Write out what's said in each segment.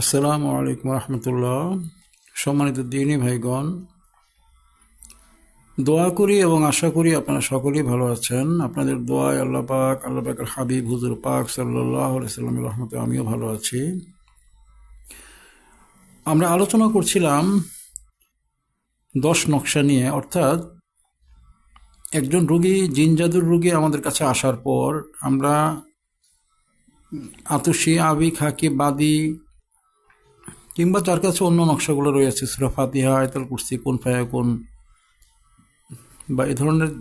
আসসালামু আলাইকুম রহমতুল্লাহ। সম্মানিত দিনী ভাইগণ, দোয়া করি এবং আশা করি আপনারা সকলেই ভালো আছেন। আপনাদের দোয়ায় আল্লাহ পাক, আল্লাহ পাকের হাবিব হুজুর পাক সাল্লাহ সাল্লাম রহমতে আমিও ভালো আছি। আমরা আলোচনা করছিলাম দশ নকশা নিয়ে, অর্থাৎ একজন রুগী, জিন জাদুর রুগী আমাদের কাছে আসার পর আমরা আতুষি আবি খাকি বাদি কিংবা যার কাছে অন্য নকশাগুলো রয়েছে সুরা ফাতিহা আয়তাল কুরসি, কোন ফায়া, কোন বা এ ধরনের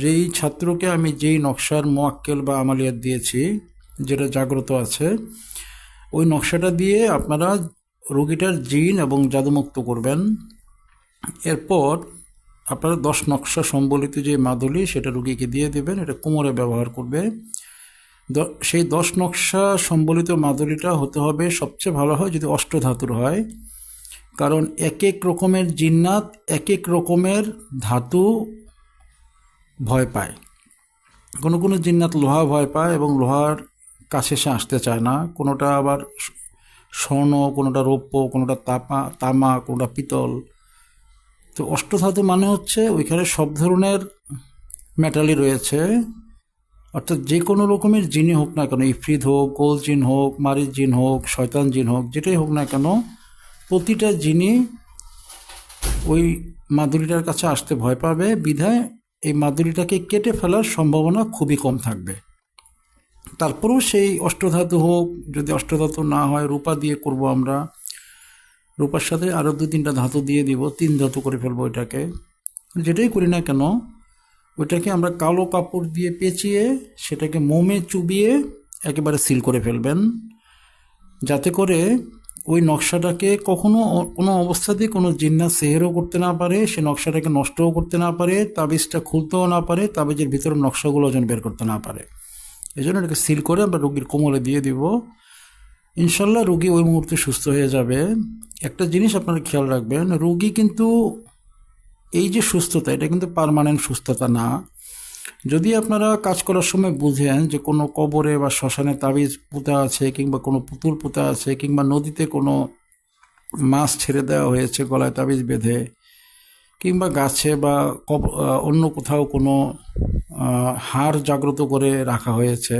যেই ছাত্রকে আমি যেই নকশার মোয়াক্কেল বা আমালিয়াত দিয়েছি, যেটা জাগ্রত আছে, ওই নকশাটা দিয়ে আপনারা রোগীটার জিন এবং জাদুমুক্ত করবেন। এরপর আপনারা দশ নকশা সম্বলিত যে মাদুলি, সেটা রুগীকে দিয়ে দেবেন, এটা কোমরে ব্যবহার করবে। সেই দশ নকশা সম্বলিত মাদুলিটা হতে হবে সবচেয়ে ভালো হয় যদি অষ্টধাতুর হয়। কারণ এক এক রকমের জিন্নাত, এক এক রকমের ধাতু ভয় পায়। কোনো কোনো জিন্নাত লোহা ভয় পায় এবং লোহার কাছে সে আসতে চায় না। কোনোটা আবার স্বর্ণ, কোনোটা রৌপ্য, কোনোটা তাপা, তামা, কোনোটা পিতল। তো অষ্টধাতু মানে হচ্ছে ওইখানে সব ধরনের মেটালই রয়েছে। অর্থাৎ যে কোনো রকমের জিনই হোক না কেন ইফরিদ হোক, গোল জিন হোক মারিচ জিন হোক, শয়তান জিন হোক, যেটাই হোক না কেন, প্রতিটা জিনই ওই মাদুরিটার কাছে আসতে ভয় পাবে, বিধায় এই মাদুরিটাকে কেটে ফেলার সম্ভাবনা খুবই কম থাকবে। তারপরেও সেই অষ্টধাতু হোক, যদি অষ্টধাতু না হয়, রূপা দিয়ে করব আমরা। রূপার সাথে আরও দু তিনটা ধাতু দিয়ে দিব, তিন ধাতু করে ফেলব ওইটাকে যেটাই করি না কেন ওইটাকে আমরা কালো কাপড় দিয়ে পেঁচিয়ে সেটাকে মোমে চুবিয়ে একেবারে সিল করে ফেলবেন। যাতে করে ওই নকশাটাকে কখনো কোনো অবস্থাতেই কোনো জিন্না সেহেরও করতে না পারে, সে নকশাটাকে নষ্টও করতে না পারে, তাবিজটা খুলতেও না পারে, তাবিজের ভিতরে নকশাগুলো যেন বের করতে না পারে। এই জন্য এটাকে সিল করে আমরা রোগীর কোমলে দিয়ে দিব। ইনশাল্লাহ রোগী ওই মুহূর্তে সুস্থ হয়ে যাবে। একটা জিনিস আপনারা খেয়াল রাখবেন, রোগী কিন্তু এই যে সুস্থতা, এটা কিন্তু পার্মানেন্ট সুস্থতা না। যদি আপনারা কাজ করার সময় বুঝেন যে কোনো কবরে বা শ্মশানে তাবিজ পুঁতা আছে কিংবা কোনো পুতুল পুঁতা আছে কিংবা নদীতে কোনো মাছ ছেড়ে দেওয়া হয়েছে গলায় তাবিজ বেঁধে, কিংবা গাছে বা অন্য কোথাও কোনো হাড় জাগ্রত করে রাখা হয়েছে,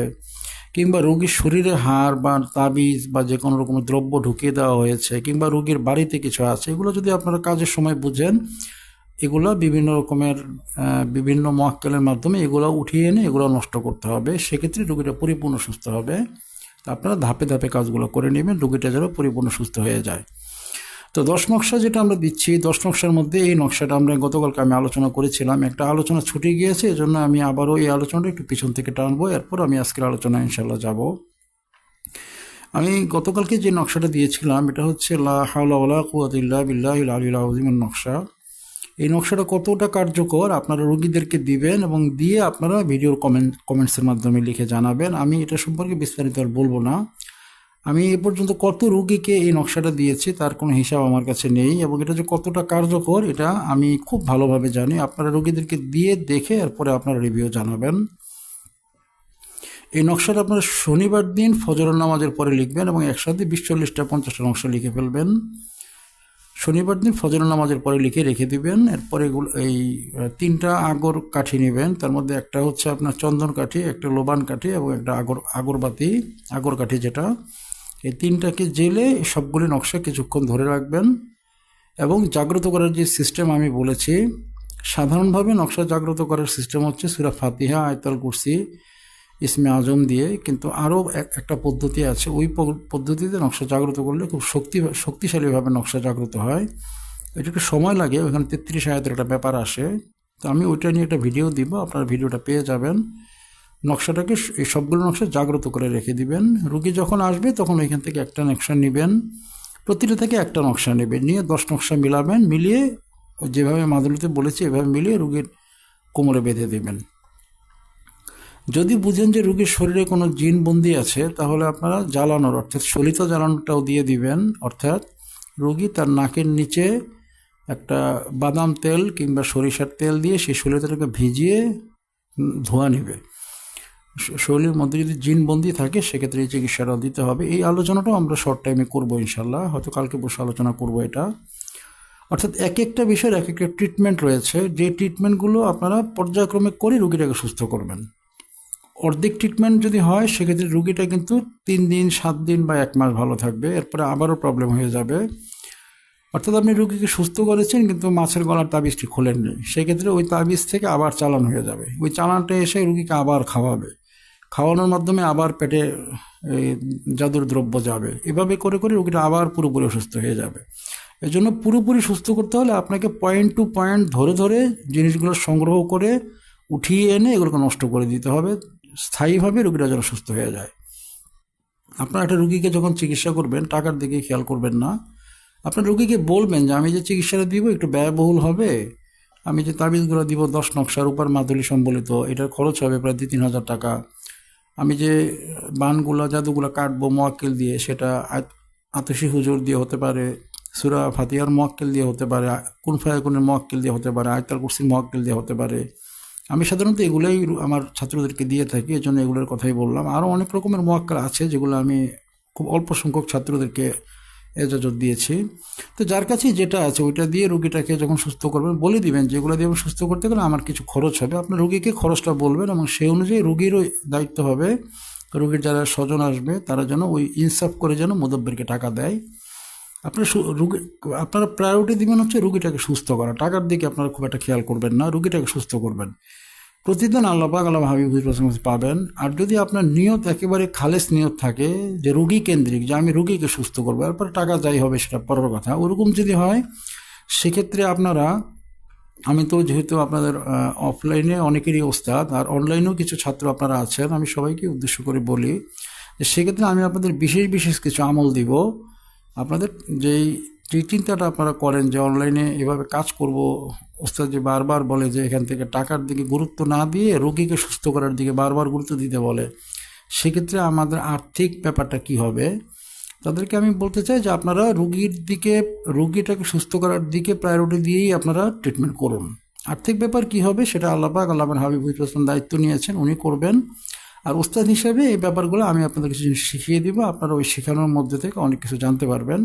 কিংবা রোগীর শরীরে হাড় বা তাবিজ বা যে কোনো রকমের দ্রব্য ঢুকিয়ে দেওয়া হয়েছে, কিংবা রোগীর বাড়িতে কিছু আছে, এগুলো যদি আপনারা কাজের সময় বুঝেন এগুলো বিভিন্ন রকমের বিভিন্ন মহাক্কেলের মাধ্যমে এগুলো উঠিয়ে এনে এগুলো নষ্ট করতে হবে। সেক্ষেত্রে রোগীটা পরিপূর্ণ সুস্থ হবে। আপনারা ধাপে ধাপে কাজগুলো করে নেবেন, রোগীটা যেন পরিপূর্ণ সুস্থ হয়ে যায়। তো দশ নকশা যেটা আমরা দিচ্ছি, দশ নকশার মধ্যে এই নকশাটা আমরা গতকালকে আমি আলোচনা করেছিলাম। একটা আলোচনা ছুটে গিয়েছে, এজন্য আমি আবারও এই আলোচনাটা একটু পিছন থেকে টানবো। এরপর আমি আজকের আলোচনা ইনশাল্লাহ যাব। আমি গতকালকে যে নকশাটা দিয়েছিলাম, এটা হচ্ছে লা ওয়ালা কুওয়াতা ইল্লা বিল্লাহিল আলিয়্যিল নকশা। এই নকশাটা কতটা কার্যকর আপনারা রোগীদেরকে দিবেন এবং দিয়ে আপনারা ভিডিওর কমেন্ট কমেন্টসের মাধ্যমে লিখে জানাবেন, আমি এটা সম্পর্কে বিস্তারিত আর বলব না। আমি এ পর্যন্ত কত রোগীকে এই নকশাটা দিয়েছি তার কোনো হিসাব আমার কাছে নেই এবং এটা যে কতটা কার্যকর এটা আমি খুব ভালোভাবে জানি। আপনারা রোগীদেরকে দিয়ে দেখে এরপরে আপনারা রিভিউ জানাবেন। এই নকশাটা আপনারা শনিবার দিন ফজর নামাজের পরে লিখবেন এবং একসাথে বিশ চল্লিশটা, পঞ্চাশটা নকশা লিখে ফেলবেন। শনিবার দিন ফজর নামাজের পরে লিখে রেখে দিবেন। এরপরে এই তিনটা আগর কাঠি নেবেন। তার মধ্যে একটা হচ্ছে আপনার চন্দন কাঠি, একটা লোবান কাঠি এবং একটা আগর, আগরবাতি, আগর কাঠি যেটা। এই তিনটাকে জেলে সবগুলি নকশা কিছুক্ষণ ধরে রাখবেন। এবং জাগ্রত করার যে সিস্টেম আমি বলেছি, সাধারণভাবে নকশা জাগ্রত করার সিস্টেম হচ্ছে সুরা ফাতিহা, আয়তাল কুরসি। ইসমে আজম দিয়ে, কিন্তু আরও একটা পদ্ধতি আছে। ওই পদ্ধতিতে নকশা জাগ্রত করলে খুব শক্তি, শক্তিশালীভাবে নকশা জাগ্রত হয়। এটা একটু সময় লাগে, ওখানে তেত্রিশ আয়াতের একটা ব্যাপার আসে। তো আমি ওইটা নিয়ে একটা ভিডিও দিব, আপনারা ভিডিওটা পেয়ে যাবেন। নকশাটাকে এই সবগুলো নকশা জাগ্রত করে রেখে দিবেন। রুগী যখন আসবে, তখন ওইখান থেকে একটা নকশা নেবেন। প্রতিটা থেকে একটা নকশা নেবেন। নিয়ে দশ নকশা মিলাবেন, মিলিয়ে যেভাবে মাদুলিতে বলেছি, এভাবে মিলিয়ে রুগীর কোমরে বেঁধে দেবেন। যদি বুঝেন যে রুগীর শরীরে কোনো জিন বন্দি আছে, তাহলে আপনারা জ্বালানোর, অর্থাৎ সলিত জ্বালানোটাও দিয়ে দিবেন। অর্থাৎ রুগী তার নাকের নিচে একটা বাদাম তেল কিংবা সরিষার তেল দিয়ে সেই সলিতাটাকে ভিজিয়ে ধোয়া নেবে। শরীরের মধ্যে যদি জিনবন্দি থাকে, সেক্ষেত্রে এই চিকিৎসাটা দিতে হবে। এই আলোচনাটাও আমরা শর্ট টাইমে করব ইনশাল্লাহ হয়তো কালকে বসে আলোচনা করব এটা। অর্থাৎ এক একটা বিষয়ের এক একটা ট্রিটমেন্ট রয়েছে। যে ট্রিটমেন্টগুলো আপনারা পর্যায়ক্রমে করে রুগীটাকে সুস্থ করবেন। অর্ধেক ট্রিটমেন্ট যদি হয়, সেক্ষেত্রে রুগীটা কিন্তু তিন দিন, সাত দিন বা এক মাস ভালো থাকবে। এরপরে আবারও প্রবলেম হয়ে যাবে। অর্থাৎ আপনি রুগীকে সুস্থ করেছেন, কিন্তু মাছের গলার তাবিজটি খোলেননি সেক্ষেত্রে ওই তাবিজ থেকে আবার চালান হয়ে যাবে। ওই চালানটা এসে রুগীকে আবার খাওয়াবে। খাওয়ানোর মাধ্যমে আবার পেটে জাদুর দ্রব্য যাবে। এভাবে করে করে রুগীটা আবার পুরোপুরি অসুস্থ হয়ে যাবে। এই জন্য পুরোপুরি সুস্থ করতে হলে আপনাকে পয়েন্ট টু পয়েন্ট ধরে ধরে জিনিসগুলো সংগ্রহ করে উঠিয়ে এনে এগুলোকে নষ্ট করে দিতে হবে। স্থায়ীভাবে রুগীরা যেন সুস্থ হয়ে যায়। আপনার একটা রুগীকে যখন চিকিৎসা করবেন, টাকার দিকে খেয়াল করবেন না। আপনার রুগীকে বলবেন যে, আমি যে চিকিৎসাটা দিব, একটু ব্যয়বহুল হবে। আমি যে তাবিজগুলো দিব, দশ নকশার উপর মাদুলি সম্বলিত, এটার খরচ হবে প্রায় দুই তিন হাজার টাকা। আমি যে বানগুলো, জাদুগুলো কাটবো মোয়াক্কেল দিয়ে, সেটা আত- আতসী হুজুর দিয়ে হতে পারে, সুরা ফাতিয়ার মোয়াক্কেল দিয়ে হতে পারে কোন ফায়াকুনের মোয়াক্কেল দিয়ে হতে পারে, আয়তাল কুরসির মোয়াক্কেল দিয়ে হতে পারে। আমি সাধারণত এগুলোই আমার ছাত্রদেরকে দিয়ে থাকি এই জন্য এগুলোর কথাই বললাম। আরও অনেক রকমের মোয়াক্কেল আছে যেগুলো আমি খুব অল্প সংখ্যক ছাত্রদেরকে এজাজত দিয়েছি। তো যার কাছে যেটা আছে ওইটা দিয়ে রুগীটাকে যখন সুস্থ করবেন, বলে দিবেন যেগুলো দিয়ে সুস্থ করতে গেলে আমার কিছু খরচ হবে। আপনার রুগীকে খরচটা বলবেন এবং সেই অনুযায়ী রুগীরও দায়িত্ব হবে। রুগীর যারা স্বজন আসবে, তারা যেন ওই ইনসাফ করে যেন মুদব্বিরকে টাকা দেয়। আপনার রুগী, আপনারা প্রায়োরিটি দিবেন হচ্ছে রুগীটাকে সুস্থ করা। টাকার দিকে আপনারা খুব একটা খেয়াল করবেন না, রুগীটাকে সুস্থ করবেন। প্রতিদিন আল্লাহ পাক, আল্লাহ হাবিব পাবেন। আর যদি আপনার নিয়ত একেবারে খালেস নিয়ত থাকে, যে রুগী কেন্দ্রিক, যে আমি রুগীকে সুস্থ করব, এরপর টাকা যাই হবে সেটা পরের কথা। ওরকম যদি হয়, সেক্ষেত্রে আপনারা, আমি তো যেহেতু আপনাদের অফলাইনে অনেকেরই ওস্তাদ, আর অনলাইনেও কিছু ছাত্র আপনারা আছেন, আমি সবাইকে উদ্দেশ্য করে বলি যে সেক্ষেত্রে আমি আপনাদের বিশেষ বিশেষ কিছু আমল দিব। আপনাদের যেই চিন্তাটা আপনারা করেন যে অনলাইনে এভাবে কাজ করব ওস্তাদ যে বারবার বলে যে এখান থেকে টাকার দিকে গুরুত্ব না দিয়ে রোগীকে সুস্থ করার দিকে বারবার গুরুত্ব দিতে বলে, সেক্ষেত্রে আমাদের আর্থিক ব্যাপারটা কি হবে? তাদেরকে আমি বলতে চাই যে আপনারা রুগীর দিকে, রুগীটাকে সুস্থ করার দিকে প্রায়োরিটি দিয়েই আপনারা ট্রিটমেন্ট করুন। আর্থিক ব্যাপার কি হবে সেটা আল্লাপাক আল্লাহ হাবিব ইসলাম দায়িত্ব নিয়েছেন, উনি করবেন। আর ওস্তাদ হিসেবে এই ব্যাপারগুলো আমি আপনাদের কিছু জিনিস শিখিয়ে দিব। আপনারা ওই শেখানোর মধ্যে থেকে অনেক কিছু জানতে পারবেন।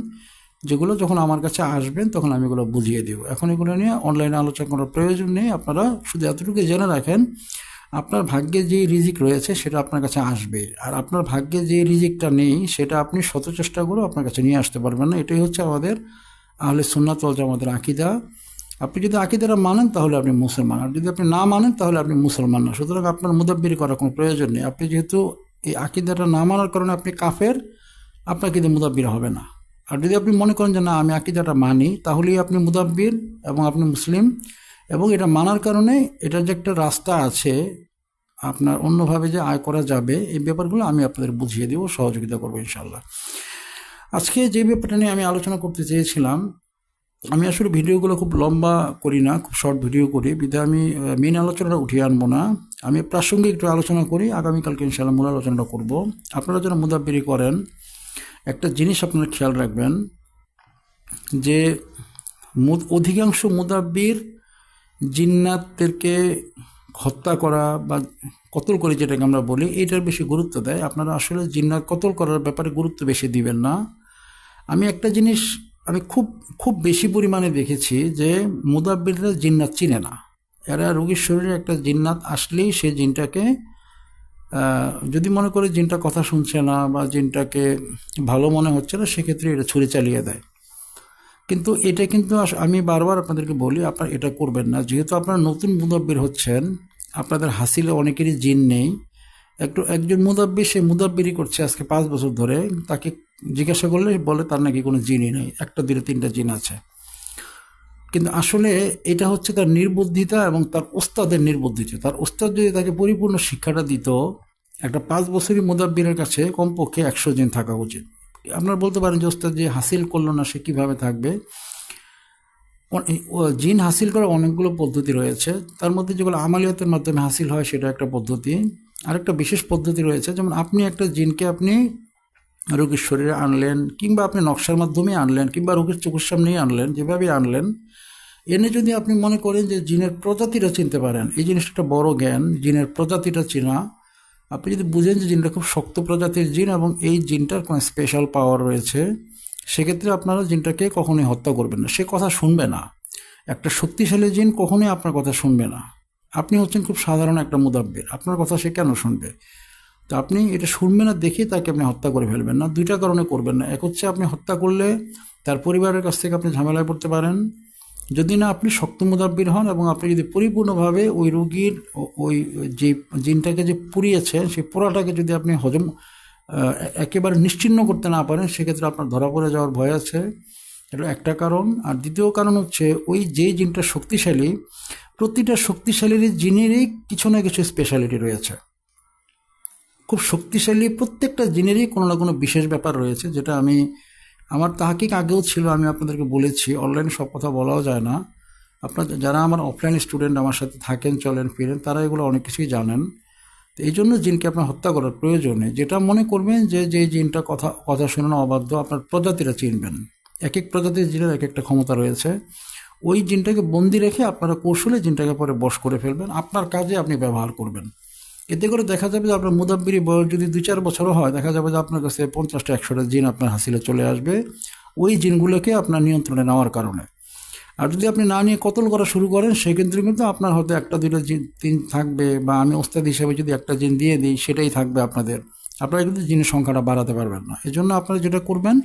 যেগুলো যখন আমার কাছে আসবেন, তখন আমি এগুলো বুঝিয়ে দেবো। এখন এগুলো নিয়ে অনলাইনে আলোচনা করার প্রয়োজন নেই। আপনারা শুধু এতটুকু জেনে রাখেন, আপনার ভাগ্যে যে রিজিক রয়েছে সেটা আপনার কাছে আসবে। আর আপনার ভাগ্যে যে রিজিকটা নেই, সেটা আপনি শত চেষ্টা করেও আপনার কাছে নিয়ে আসতে পারবেন না। এটাই হচ্ছে আমাদের আহলে ওয়াল জামাতের আকিদা। আপনি যদি আকিদারা মানেন তাহলে আপনি মুসলমান। আর যদি আপনি না মানেন তাহলে আপনি মুসলমান না সুতরাং আপনার মুদাব্বিরি করার কোনো প্রয়োজন নেই। আপনি যেহেতু এই আকিদাটা না মানার কারণে আপনি কাফের আপনার কিন্তু মুদাব্বির হবে না। আর যদি আপনি মনে করেন যে না, আমি আকিদাটা মানি, তাহলেই আপনি মুদাব্বির এবং আপনি মুসলিম। এবং এটা মানার কারণে এটার যে একটা রাস্তা আছে, আপনার অন্যভাবে যে আয় করা যাবে, এই ব্যাপারগুলো আমি আপনাদের বুঝিয়ে দেবো, সহযোগিতা করব ইনশাল্লাহ আজকে যে ব্যাপারটা নিয়ে আমি আলোচনা করতে চেয়েছিলাম আমি আসলে ভিডিওগুলো খুব লম্বা করি না, খুব শর্ট ভিডিও করি। বিধায় আমি মেন আলোচনাটা উঠিয়ে আনব না। আমি প্রাসঙ্গিক একটু আলোচনা করি, আগামীকালকে ইনশাল্লাহ মূল আলোচনাটা করব। আপনারা যেন মুদাব্বিরি করেন, একটা জিনিস আপনারা খেয়াল রাখবেন, যে অধিকাংশ মুদাব্বির জিন্নাতদেরকে হত্যা করা বা কতল করে যেটাকে আমরা বলি এটার বেশি গুরুত্ব দেয়। আপনারা আসলে জিন্নাত কতল করার ব্যাপারে গুরুত্ব বেশি দিবেন না। আমি একটা জিনিস আমি খুব খুব বেশি পরিমাণে দেখেছি যে মুদাব্বিররা জিন্নাত চিনে না। এরা রোগীর শরীরে একটা জিন্নাত আসলেই সে জিনটাকে যদি মনে করে জিনটা কথা শুনছে না বা জিনটাকে ভালো মনে হচ্ছে না, সেক্ষেত্রে এটা ছুরি চালিয়ে দেয়। কিন্তু এটা কিন্তু আমি বারবার আপনাদেরকে বলি, আপনারা এটা করবেন না। যেহেতু আপনারা নতুন মুদাব্বির হচ্ছেন, আপনাদের হাসিলে অনেকেরই জিন নেই। একটু, একজন মুদাব্বির সে মুদাব্বিরই করছে আজকে পাঁচ বছর ধরে, তাকে জিজ্ঞাসা করলে বলে তার নাকি কোনো জিনই নেই, একটা দুটো তিনটা জিন আছে। কিন্তু আসলে এটা হচ্ছে তার নির্বুদ্ধিতা এবং তার ওস্তাদের নির্বুদ্ধিতা। তার ওস্তাদ যদি তাকে পরিপূর্ণ শিক্ষাটা দিত, একটা পাঁচ বছরই মুদাব্বিরের কাছে কমপক্ষে একশো দিন থাকা উচিত। আপনারা বলতে পারেন যে ওস্তাদ যে হাসিল করল না, সে কীভাবে থাকবে? জিন হাসিল করার অনেকগুলো পদ্ধতি রয়েছে। তার মধ্যে যেগুলো আমালিয়াতের মাধ্যমে হাসিল হয়, সেটা একটা পদ্ধতি। আরেকটা বিশেষ পদ্ধতি রয়েছে, যেমন আপনি একটা জিনকে আপনি রোগীর শরীরে আনলেন কিংবা আপনি নকশার মাধ্যমে আনলেন কিংবা রোগীর চোখের সামনেই আনলেন, যেভাবে আনলেন, এনে যদি আপনি মনে করেন যে জিনের প্রজাতিটা চিনতে পারেন, এই জিনিসটা একটা বড় জ্ঞান, জিনের প্রজাতিটা চেনা। আপনি যদি বুঝেন যে জিনটা খুব শক্ত প্রজাতির জিন এবং এই জিনটার কোনো স্পেশাল পাওয়ার রয়েছে, সেক্ষেত্রে আপনারা জিনটাকে কখনোই হত্যা করবেন না। সে কথা শুনবে না। একটা শক্তিশালী জিন কখনোই আপনার কথা শুনবে না। আপনি হচ্ছেন খুব সাধারণ একটা মুদাব্বির। আপনার কথা সে কেন শুনবে? তো আপনি এটা শুনবে না দেখে তাকে আপনি হত্যা করে ফেলবেন না। দুইটা কারণে করবেন না। এক হচ্ছে আপনি হত্যা করলে তার পরিবারের কাছ থেকে আপনি ঝামেলায় পড়তে পারেন। যদি না, আপনি শক্ত মুদাব্বির হন এবং আপনি যদি পরিপূর্ণভাবে ওই রুগীর ওই যে জিনটাকে যে পুড়িয়েছেন, সেই পোড়াটাকে যদি আপনি হজম একেবারে নিশ্চিন্ন করতে না পারেন, সেক্ষেত্রে আপনার ধরা পড়ে যাওয়ার ভয় আছে। এটা একটা কারণ। আর দ্বিতীয় কারণ হচ্ছে ওই যে জিনটা শক্তিশালী, প্রতিটা শক্তিশালীর জিনেরই কিছু না কিছু স্পেশালিটি রয়েছে। খুব শক্তিশালী প্রত্যেকটা জিনেরই কোনো না কোনো বিশেষ ব্যাপার রয়েছে, যেটা আমি, আমার তাহাকিক আগেও ছিল, আমি আপনাদেরকে বলেছি অনলাইনে সব কথা বলাও যায় না। আপনার যারা আমার অফলাইন স্টুডেন্ট আমার সাথে থাকেন, চলেন, ফিরেন, তারা এগুলো অনেক কিছুই জানেন। তো এই জন্য জিনকে আপনার হত্যা করার প্রয়োজনে যেটা মনে করবেন যে যে জিনটা কথা কথা শুনে না অবাধ্য, আপনার প্রজাতিরা চিনবেন। এক এক প্রজাতির জিনের এক একটা ক্ষমতা রয়েছে। ওই জিনটাকে বন্দি রেখে আপনারা কৌশলে জিনটাকে পরে বশ করে ফেলবেন, আপনার কাজে আপনি ব্যবহার করবেন। এতে করে দেখা যাবে যে আপনার মুদাব্বিরি বয়স যদি দুই চার বছরও হয়, দেখা যাবে যে আপনার কাছে পঞ্চাশটা, একশোটা জিন আপনার হাসিলে চলে আসবে। ওই জিনগুলোকে আপনার নিয়ন্ত্রণে নেওয়ার কারণে। আর যদি আপনি না নিয়ে কতল করা শুরু করেন, সেক্ষেত্রে কিন্তু আপনার হয়তো একটা, দুইটা জিন, তিন থাকবে বা আমি ওস্তাদ হিসেবে যদি একটা জিন দিয়ে দিই, সেটাই থাকবে আপনাদের। আপনারা কিন্তু জিনের সংখ্যাটা বাড়াতে পারবেন না। এই জন্য আপনারা যেটা করবেন,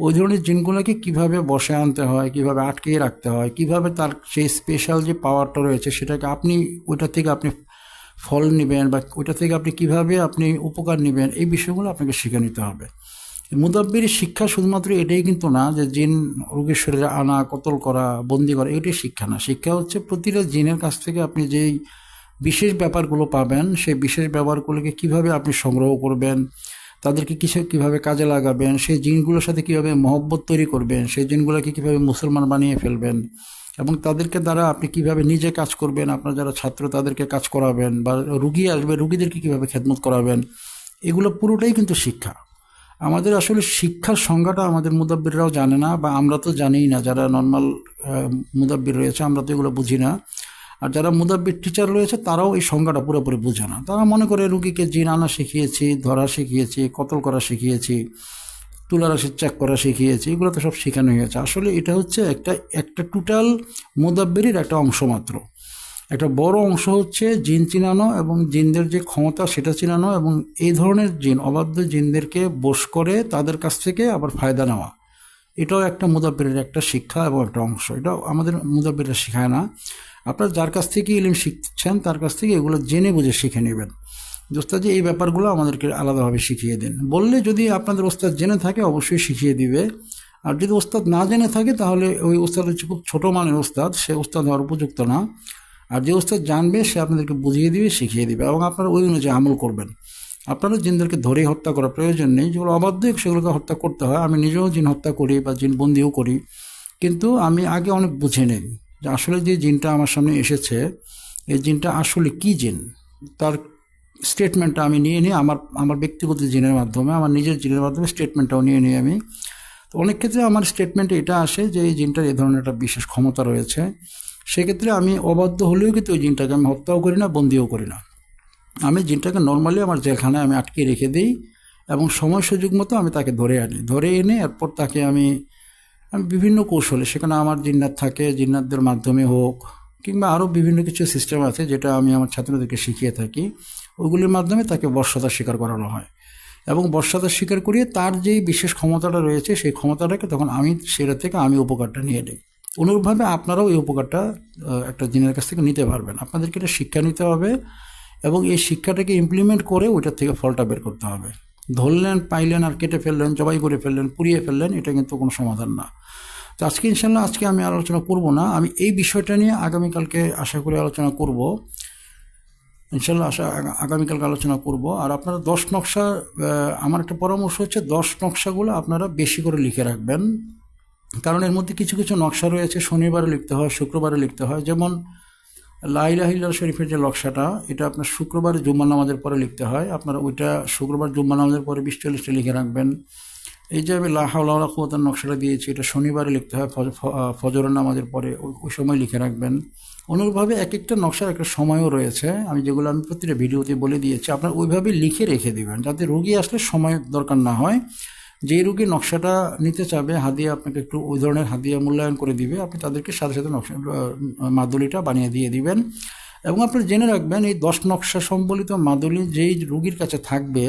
ওই ধরনের জিনগুলোকে কীভাবে বসে আনতে হয়, কীভাবে আটকিয়ে রাখতে হয়, কীভাবে তার সেই স্পেশাল যে পাওয়ারটা রয়েছে, সেটাকে আপনি, ওইটা থেকে আপনি ফল নেবেন বা ওইটা থেকে আপনি কীভাবে আপনি উপকার নেবেন, এই বিষয়গুলো আপনাকে শিখে নিতে হবে। মুদাব্বির শিক্ষা শুধুমাত্র এটাই কিন্তু না যে জিন রোগীর শরীরে আনা, কতল করা, বন্দি করা, এটাই শিক্ষা না। শিক্ষা হচ্ছে প্রতিটা জিনের কাছ থেকে আপনি যেই বিশেষ ব্যাপারগুলো পাবেন, সেই বিশেষ ব্যাপারগুলোকে কীভাবে আপনি সংগ্রহ করবেন, তাদেরকে কিসে কীভাবে কাজে লাগাবেন, সেই জিনগুলোর সাথে কীভাবে মহব্বত তৈরি করবেন, সেই জিনগুলোকে কীভাবে মুসলমান বানিয়ে ফেলবেন এবং তাদেরকে দ্বারা আপনি কীভাবে নিজে কাজ করবেন, আপনার যারা ছাত্র তাদেরকে কাজ করাবেন বা রুগী আসবে, রুগীদেরকে কীভাবে খেদমত করাবেন, এগুলো পুরোটাই কিন্তু শিক্ষা। আমাদের আসলে শিক্ষার সংজ্ঞাটা আমাদের মুদাব্বিররাও জানে না বা আমরা তো জানিই না, যারা নর্মাল মুদাব্বির রয়েছে আমরা তো এগুলো বুঝি না। আর যারা মুদাব্বির টিচার রয়েছে তারাও এই সংজ্ঞাটা পুরোপুরি বোঝে না। তারা মনে করে রুগীকে জিন আনা শিখিয়েছি, ধরা শিখিয়েছি, কতল করা শিখিয়েছি। তুলা রাশি চেক করা শিখিয়েছি, এগুলো তো সব শেখানো হয়েছে আসলে এটা হচ্ছে একটা একটা টোটাল মুদাব্বিরির একটা অংশ মাত্র। একটা বড় অংশ হচ্ছে জিন চিনানো এবং জিনদের যে ক্ষমতা সেটা চিনানো এবং এই ধরনের জিন, অবাধ্য জিনদেরকে বশ করে তাদের কাছ থেকে আবার ফায়দা নেওয়া। এটাও একটা মুদাব্বিরের একটা শিক্ষা এবং একটা অংশ। এটাও আমাদের মুদাব্বিররা শেখায় না। আপনার যার কাছ থেকে ইলিম শিখছেন, তার কাছ থেকে এগুলো জেনে বুঝে শিখে নেবেন। ওস্তাদ এই ব্যাপারগুলো আমাদেরকে আলাদাভাবে শিখিয়ে দিন। বললে যদি আপনাদের ওস্তাদ জেনে থাকে, অবশ্যই শিখিয়ে দিবে। আর যদি ওস্তাদ না জেনে থাকে, তাহলে ওই ওস্তাদ হচ্ছে খুব ছোটো মানের ওস্তাদ, সে ওস্তাদ হওয়ার উপযুক্ত না। আর যে ওস্তাদ জানবে, সে আপনাদেরকে বুঝিয়ে দিবে, শিখিয়ে দিবে এবং আপনারা ওই অনুযায়ী আমল করবেন। আপনারা জিনদেরকে ধরে হত্যা করার প্রয়োজন নেই, যেগুলো অবাধ্য, সেগুলোকে হত্যা করতে হয়। আমি নিজেও জিন হত্যা করি বা জিন বন্দিও করি, কিন্তু আমি আগে অনেক বুঝে নেই যে আসলে যে জিনটা আমার সামনে এসেছে, এই জিনটা আসলে কি জিন? তার স্টেটমেন্টটা আমি নিয়ে নিই, আমার আমার ব্যক্তিগত জিনের মাধ্যমে, আমার নিজের জিনের মাধ্যমে স্টেটমেন্টটাও নিয়ে নিই আমি। তো অনেক ক্ষেত্রে আমার স্টেটমেন্টে এটা আসে যে এই জিনটার এ ধরনের একটা বিশেষ ক্ষমতা রয়েছে। সেক্ষেত্রে আমি অবাধ্য হলেও কিন্তু ওই জিনটাকে আমি হত্যাও করি না, বন্দিও করি না। আমি জিনটাকে নর্মালি আমার জেলখানায় আমি আটকে রেখে দিই এবং সময় সুযোগ মতো আমি তাকে ধরে আনি। ধরে এনে এরপর তাকে আমি আমি বিভিন্ন কৌশলে, সেখানে আমার জিন্নাত থাকে, জিন্নাতদের মাধ্যমে হোক, কিংবা আরও বিভিন্ন কিছু সিস্টেম আছে যেটা আমি আমার ছাত্রদেরকে শিখিয়ে থাকি। ওইগুলির মাধ্যমে তাকে বর্ষতা স্বীকার করানো হয়। এবং বর্ষতা স্বীকার করিয়ে তার যেই বিশেষ ক্ষমতাটা রয়েছে, সেই ক্ষমতাটাকে তখন আমি, সেটা থেকে আমি উপকারটা নিয়ে নিই। অনুরূপভাবে আপনারাও এই উপকারটা একটা জিনের কাছ থেকে নিতে পারবেন। আপনাদেরকে এটা শিক্ষা নিতে হবে এবং এই শিক্ষাটাকে ইমপ্লিমেন্ট করে ওইটার থেকে ফলটা বের করতে হবে। ধরলেন, পাইলেন আর কেটে ফেললেন, জবাই করে ফেললেন, পুড়িয়ে ফেললেন, এটা কিন্তু কোনো সমাধান না। তো আজকে ইনশাল্লাহ আজকে আমি আলোচনা করব না। আমি এই বিষয়টা নিয়ে আগামীকালকে আশা করি আলোচনা করব। ইনশাল্লাহ আশা আগামীকালকে আলোচনা করব। আর আপনারা দশ নকশা আমার একটা পরামর্শ হচ্ছে দশ নকশাগুলো আপনারা বেশি করে লিখে রাখবেন। কারণ এর মধ্যে কিছু কিছু নকশা রয়েছে, শনিবারে লিখতে হয়, শুক্রবারে লিখতে হয়। যেমন লাইলাহিল্লা শরীফের যে নকশাটা, এটা আপনার শুক্রবার জুম্মা নামাজের পরে লিখতে হয়। আপনারা ওইটা শুক্রবার জুম্মা নামাজের পরে বিশ চল্লিশটা লিখে রাখবেন। এই যে আমি লাহাউলা কুয়াতার নকশাটা দিয়েছি, এটা শনিবারে লিখতে হয় ফজরের নামাজের পরে ওই সময় লিখে রাখবেন। অনুরূপভাবে এক একটা নকশার একটা সময়ও রয়েছে। আমি যেগুলো আমি প্রতিটা ভিডিওতে বলে দিয়েছি, আপনার ওইভাবে লিখে রেখে দেবেন যাতে রোগী আসলে সময় দরকার না হয়। যেই রোগী নকশাটা নিতে চাবে, হাদিয়া আপনাকে একটু ওই ধরনের হাদিয়া মূল্যায়ন করে দিবে। আপনি তাদেরকে সাথে সাথে নকশা মাদুলিটা বানিয়ে দিয়ে দিবেন। এবং আপনি জেনে রাখবেন, এই দশ নকশা সম্বলিত মাদুলি যেই রুগীর কাছে থাকবে,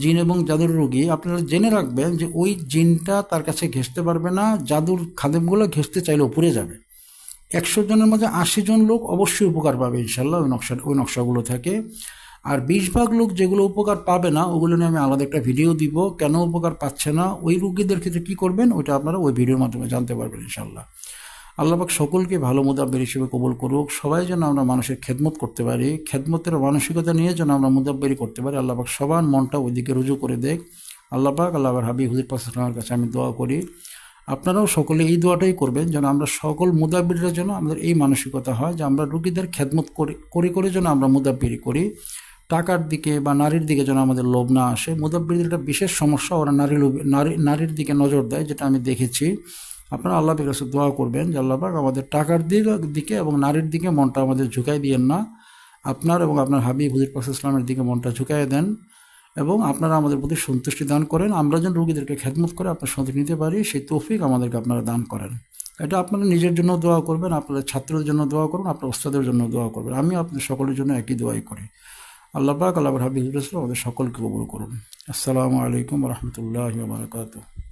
জিন এবং জাদুর রোগী, আপনারা জেনে রাখবেন যে ওই জিনটা তার কাছে ঘেঁষতে পারবে না, জাদুর খাদেমগুলো ঘেঁষতে চাইলে উপরে যাবে। একশো জনের মধ্যে আশি জন লোক অবশ্যই উপকার পাবে ইনশাল্লাহ ওই নকশা ওই নকশাগুলো থেকে। আর বিশ ভাগ লোক যেগুলো উপকার পাবে না, ওগুলো নিয়ে আমি আলাদা একটা ভিডিও দিব, কেন উপকার পাচ্ছে না, ওই রুগীদের ক্ষেত্রে কী করবেন, ওইটা আপনারা ওই ভিডিওর মাধ্যমে জানতে পারবেন ইনশাল্লাহ আল্লাহবাক সকলকে ভালো মুদাব্বির হিসেবে কবল করুক, সবাই যেন আমরা মানুষের খেদমত করতে পারি, খেদমতের মানসিকতা নিয়ে যেন আমরা মুদাব্বেরি করতে পারি আল্লাহবাক সবার মনটা ওইদিকে রুজু করে দেখ। আল্লাহবাক আল্লাহর হাবি হুজুর পাসামের কাছে আমি দোয়া করি আপনারাও সকলে এই দোয়াটাই করবেন যেন আমরা সকল মুদাব্বিরের জন্য আমাদের এই মানসিকতা হয়, যে আমরা রুগীদের খেদমত করে করে করে যেন আমরা মুদাব্বিরি করি। টাকার দিকে বা নারীর দিকে যেন আমাদের লোভ না আসে। মুদাব্বিরদের একটা বিশেষ সমস্যা ওরা নারী লোভ, নারী, নারীর দিকে নজর দেয়, যেটা আমি দেখেছি। আপনারা আল্লাহ কাছে দোয়া করবেন যে আল্লাহ পাক আমাদের টাকার দিকে এবং নারীর দিকে মনটা আমাদের ঝুঁকাই দিয়েন না। আপনার এবং আপনার হাবিব হুজুর পাস ইসলামের দিকে মনটা ঝুঁকাই দেন। এবং আপনারা আমাদের প্রতি সন্তুষ্টি দান করেন। আমরা যেন রুগীদেরকে খেদমত করে আপনার সন্তুষ্টি নিতে পারি, সেই তৌফিক আমাদেরকে আপনারা দান করেন। এটা আপনারা নিজের জন্য দোয়া করবেন, আপনাদের ছাত্রদের জন্য দোয়া করবেন, আপনার ওস্তাদের জন্য দোয়া করবেন। আমি আপনাদের সকলের জন্য একই দোয়াই করি। আল্লাহ পাক, আল্লাহ হাবিবুল আমাদের সকলকে কবুল করুন। আসসালামু আলাইকুম রহমতুল্লাহ বারকাতুহ।